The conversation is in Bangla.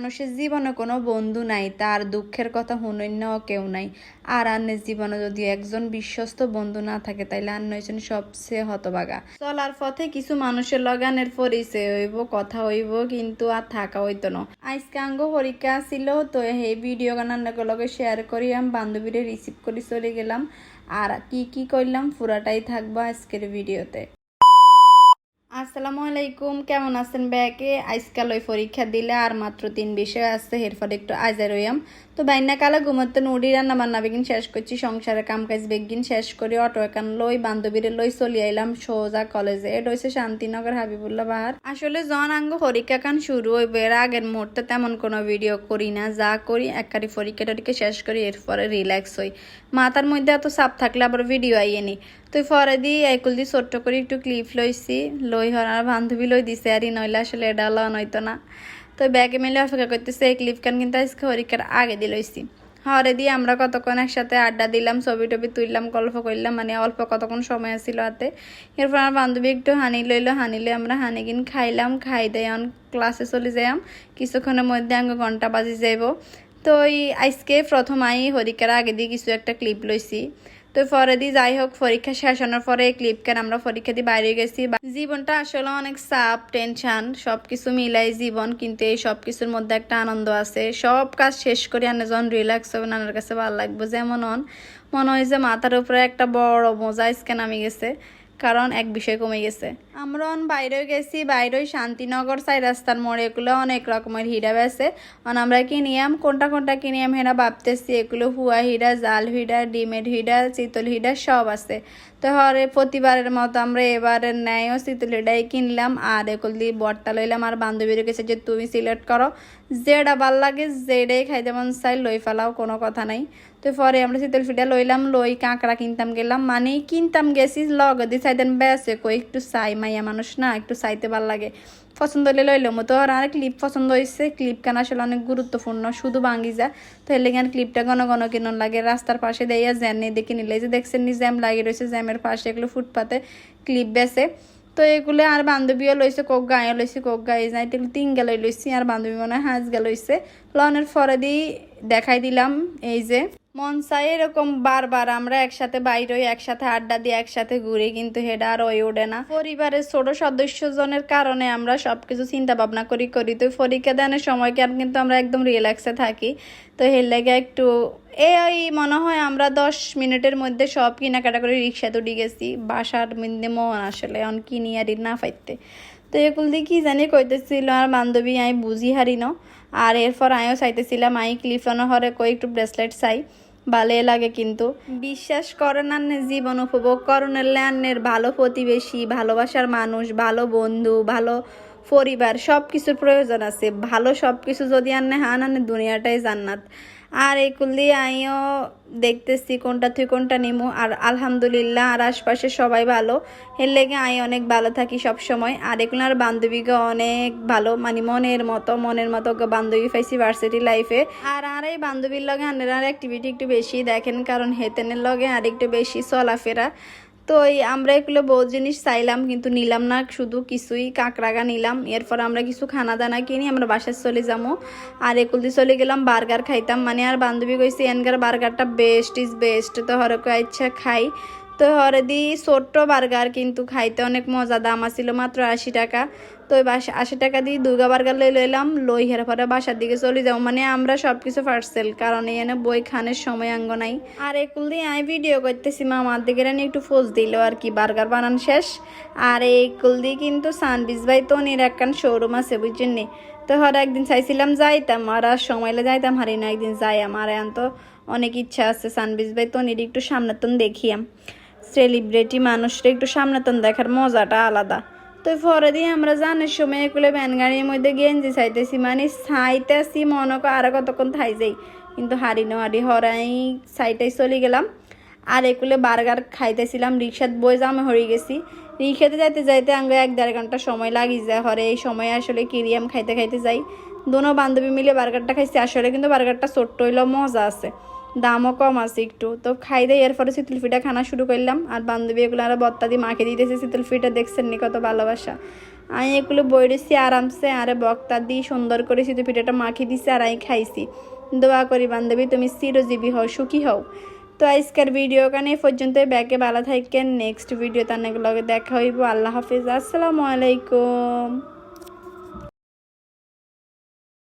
মানুষের জীবনে কোনো বন্ধু নাই, তার দুঃখের কথা হুনন্য কেউ নাই। আর আন্নের জীবনে যদি একজন বিশ্বস্ত বন্ধু না থাকে, তাইলে আন্ন হয়েছেন সবচেয়ে হতবাগা চলার পথে কিছু মানুষের লগানের পরিচয় হইব, কথা হইব, কিন্তু আর থাকা হইতো না। আজকে আঙ্গ পরীক্ষা ছিল, তো এই ভিডিও গান আন্নাকে লগে শেয়ার করি, আমি বান্ধবীরে রিসিভ করে চলে গেলাম। আর কি কি করলাম, পুরাটাই থাকব আজকের ভিডিওতে আসসালামু আলাইকুম, কেমন আছেন ব্যাকে? আজকাল ওই পরীক্ষা দিলে আর মাত্র তিন বিষয় আছে, এরপর একটু আজার হইয়াম তো বাইনা কালা ঘুমাতে নুডি রান্না বান্না বেগিন শেষ করছি, সংসারের কাম কাজ বেগিন শেষ করে অটো একান লই, বান্ধবীরে লই চলি আইলাম সোজা কলেজে। এটা হয়েছে শান্তিনগর হাবিবুল্লাহ বাহার। আসলে জন আঙ্গ পরীক্ষা কান শুরু হইবে, এর আগের মুহূর্তে তেমন কোনো ভিডিও করি না। যা করি একবারে পরীক্ষা টরীক্ষা শেষ করি, এরপরে রিল্যাক্স হই। মাথার মধ্যে এত চাপ থাকলে আবার ভিডিও আইয়ে নি। তুই পরে দি একুল দি ছোট্ট করে একটু ক্লিপ লইছি। লই হরার বান্ধবী লই দিছে, আর নইলে আসলে এটা লন না। তো ব্যাগে মেলে অপেক্ষা করতেছে, এই ক্লিপ কান কিন্তু আজকে পরীক্ষার আগে দিলইছি লইছি। হরে দিয়ে আমরা কতক্ষণ একসাথে আড্ডা দিলাম ছবি টবি তুললাম, গল্প করলাম মানে অল্প কতক্ষণ সময় ছিল হাতে। এরপর আমার বান্ধবী একটু হানি লইলো, হানি লই আমরা হানি কিন খাইলাম, খাই দেয় ক্লাসে চলে যাইম কিছুক্ষণের মধ্যে আঙ্গ ঘণ্টা বাজি যাইব। তো এই আজকে প্রথম আই হরিকার আগে দিয়ে কিছু একটা ক্লিপ লইছি তো পরে দিয়ে যাই হোক, পরীক্ষা শেষ হওয়ার পরে ক্লিপ কেন আমরা পরীক্ষা দিয়ে বাইরে গেছি। জীবনটা আসলে অনেক চাপ টেনশন সবকিছু মিলাই জীবন, কিন্তু এই সব কিছুর মধ্যে একটা আনন্দ আছে। সব কাজ শেষ করে আনে যখন রিল্যাক্স হবে, নানার কাছে ভালো লাগবে, যেমন মনে হয় যে মাথার উপরে একটা বড় মজা স্ক্যান নামে গেছে। কারণ এক বিষয় কমে গেছে। আমরা অন বাইরেও গেছি, বাইরেও শান্তিনগর সাই রাস্তার মোড়ে, এগুলো অনেক রকমের হীরা বেছে অন আমরা কিনিয়াম, কোনটা কোনটা কিনিয়াম হেরা ভাবতেছি, এগুলো হুয়া হীরা জাল হীরা ডিমের হীরা চিতল হীরা সব আছে। তো হরে প্রতিবারের মতো আমরা এবারের ন্যায়ও চিতল হীরাই কিনলাম, আর এগুলো দিয়ে বর্তা লইলাম। আর বান্ধবীর কাছে যে তুমি সিলেক্ট করো যেটা ভালো লাগে যেটাই খাইতে মন চাই লই ফেলাও কোনো কথা নাই। তো পরে আমরা শীতল ফিটা লইলাম, লই কাঁকড়া কিনতাম, গেলাম। মানে কিনতাম, গেছি, লগে দিয়ে চাইতেন বেসে কই একটু চাই, মাইয়া মানুষ না, একটু চাইতে ভালো লাগে। পছন্দ হলে লইলাম। তো আর ক্লিপ পছন্দ হয়েছে ক্লিপ কেন আসলে অনেক গুরুত্বপূর্ণ, শুধু ভাঙ্গি যা। তো এর লেগে ক্লিপটা ঘন ঘন কিনুন লাগে। রাস্তার পাশে দেয়া জ্যাম নেই, দেখে নিলে যে দেখছেন নি, জ্যাম লাগিয়ে রয়েছে জ্যামের পাশে এগুলো ফুটপাতে ক্লিপ বেসে তো এগুলো আর বান্ধবীও লইছে, কোক গায়ে লইছে, কোক গায়ে যাই, এগুলো তিন গেলই লইছি, আর বান্ধবী মনে হয় হাঁস গেল লইছে লনের ফরে দিয়ে দেখাই দিলাম, এই যে। মন চাই এরকম বারবার আমরা একসাথে বাইরে একসাথে আড্ডা দিয়ে একসাথে ঘুরি, কিন্তু হেডা আর ওই ওঠে না। পরিবারের ছোট সদস্য জনের কারণে আমরা সবকিছু চিন্তা ভাবনা করি করি। তো পরীক্ষা দেওয়ার সময় কেন কিন্তু আমরা একদম রিল্যাক্সে থাকি। তো এর লেগে একটু এই মনে হয় আমরা দশ মিনিটের মধ্যে সব কেনাকাটা করে রিক্সা তুলি গেছি। বাসার মধ্যে মন আসলে অন কিনি না পাইতে। তো এগুলো দিয়ে কি জানি কইতেছিল, আর বান্ধবী আমি বুঝি হারি ন? আর এরপর আমিও চাইতেছিলাম আই ক্লিফানো হরে কই একটু ব্রেসলেট চাই, ভালো লাগে কিন্তু। বিশ্বাস করেন আন্নের জীবন উপভোগ করেন আন্নের ভালো প্রতিবেশী, ভালোবাসার মানুষ, ভালো বন্ধু, ভালো পরিবার সব কিছুর প্রয়োজন আছে। ভালো সব কিছু যদি আন্নে হান আন্নে দুনিয়াটাই জান্নাত। আর এগুলো দিয়ে আমিও দেখতেছি কোনটা তুই, কোনটা নিমু। আর আলহামদুলিল্লাহ, আর আশপাশে সবাই ভালো। এর লেগে আমি অনেক ভালো থাকি সব সময় আর এগুলো আর বান্ধবীকে অনেক ভালো। মানে মনের মতো মনের মতো বান্ধবী পাইছি ভার্সিটি লাইফে আর আর এই বান্ধবীর লগে আনের আর অ্যাক্টিভিটি একটু বেশি দেখেন। কারণ হেতেনের লগে আর একটু বেশি চলাফেরা। তো এই আমরা এগুলো বহু জিনিস চাইলাম, কিন্তু নিলাম না, শুধু কিছুই কাঁকড়াগা নিলাম। এরপর আমরা কিছু খানা দানা কিনি, আমরা বাসার চলে যাব আর একুলদি চলে গেলাম, বার্গার খাইতাম। মানে আর বান্ধবী কইসি এনগার বার্গারটা বেস্ট ইজ বেস্ট তো হরক ইচ্ছা খাই। তো হরে দি ছোট্ট বার্গার, কিন্তু খাইতে অনেক মজা। দাম আছিল মাত্র আশি টাকা। তো আশি টাকা দিয়ে দুর্গা বার্গার লই লইলাম। লই হের পরে বাসার দিকে চলে যাও মানে আমরা সব কিছু পার্সেল কারণ এই এনে বই খানের সময় আঙ্গ নাই। আর একুল দিয়ে আমি ভিডিও করতেছি মামার দিকে রানি একটু ফোজ দিল আর কি, বার্গার বানান শেষ। আর এই কুল দিয়ে কিন্তু সানবিজ ভাই তো নির একখান শোরুম আছে, বুঝছেন তো হর একদিন চাইছিলাম যাইতাম, আর আর সময়লে যাইতাম হারি না, একদিন যাই আমার এখন তো অনেক ইচ্ছা আছে, সানবিজ ভাই তো নির একটু সামনে তো দেখিয়াম। সেলিব্রিটি মানুষরা একটু সামনে তো দেখার মজাটা আলাদা। তো পরে দিয়ে আমরা জানার সময় এগুলো ভ্যান গাড়ির মধ্যে গেঞ্জি চাইতেছি মানে চাইতেছি মনে কর আরও কতক্ষণ থাই যাই। কিন্তু হারি না হারি হরাই সাইটাই চলে গেলাম। আর এগুলো বার্গার খাইতেছিলাম, রিক্সাত বই জামে হয়ে গেছি। রিক্সাতে যাইতে যাইতে আঙ্গে এক দেড় ঘণ্টা সময় লাগি যায়। হরে এই সময় আসলে কিরিয়াম খাইতে খাইতে যাই। দোনো বান্ধবী মিলে বার্গারটা খাইছি। আসলে কিন্তু বার্গারটা ছোট্ট হইলেও মজা আছে। দামও কম আছে একটু। তো খাই দেয় এরপরে শীতল খানা শুরু করলাম। আর বান্ধবী এগুলো আর বত্তা দিয়ে মাকে দিতেছে। শীতল ফিটা দেখছেন নি কত ভালোবাসা। আমি এগুলো বই রেছি আরামসে, আরে বক্তা দিয়ে সুন্দর করে সিধু পিঠাটা মাখি দিছি আর আমি খাইছি। দোয়া করি বান্ধবী, তুমি চিরজীবী হও, সুখী হও। তো আজকের ভিডিও কানে পর্যন্ত ব্যাকে ভালো থাকেন। নেক্সট ভিডিও তার লগে দেখা হইব। আল্লাহ হাফিজ। আসসালামু আলাইকুম।